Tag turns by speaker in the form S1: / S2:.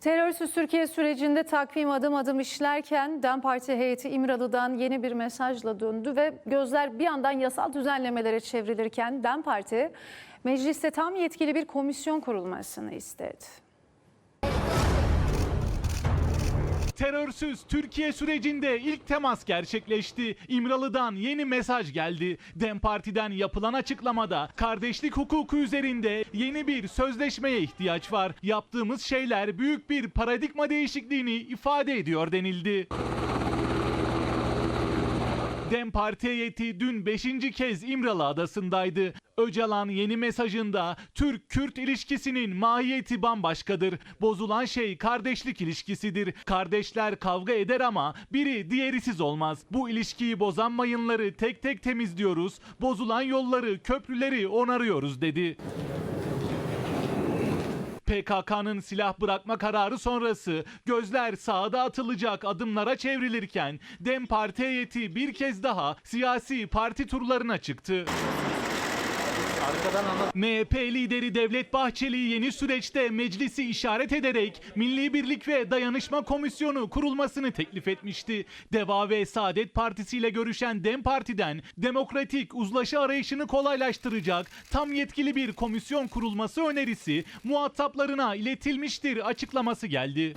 S1: Terörsüz Türkiye sürecinde takvim adım adım işlerken DEM Parti heyeti İmralı'dan yeni bir mesajla döndü ve gözler bir yandan yasal düzenlemelere çevrilirken DEM Parti mecliste tam yetkili bir komisyon kurulmasını istedi.
S2: Terörsüz Türkiye sürecinde ilk temas gerçekleşti. İmralı'dan yeni mesaj geldi. Dem Parti'den yapılan açıklamada kardeşlik hukuku üzerinde yeni bir sözleşmeye ihtiyaç var. Yaptığımız şeyler büyük bir paradigma değişikliğini ifade ediyor denildi. Dem Parti heyeti dün 5. kez İmralı Adası'ndaydı. Öcalan yeni mesajında Türk-Kürt ilişkisinin mahiyeti bambaşkadır. Bozulan şey kardeşlik ilişkisidir. Kardeşler kavga eder ama biri diğerisiz olmaz. Bu ilişkiyi bozan mayınları tek tek temizliyoruz. Bozulan yolları, köprüleri onarıyoruz dedi. PKK'nın silah bırakma kararı sonrası gözler sahada atılacak adımlara çevrilirken DEM Parti heyeti bir kez daha siyasi parti turlarına çıktı. MHP lideri Devlet Bahçeli yeni süreçte meclisi işaret ederek Milli Birlik ve Dayanışma Komisyonu kurulmasını teklif etmişti. Deva ve Saadet Partisi ile görüşen DEM Parti'den demokratik uzlaşı arayışını kolaylaştıracak tam yetkili bir komisyon kurulması önerisi muhataplarına iletilmiştir açıklaması geldi.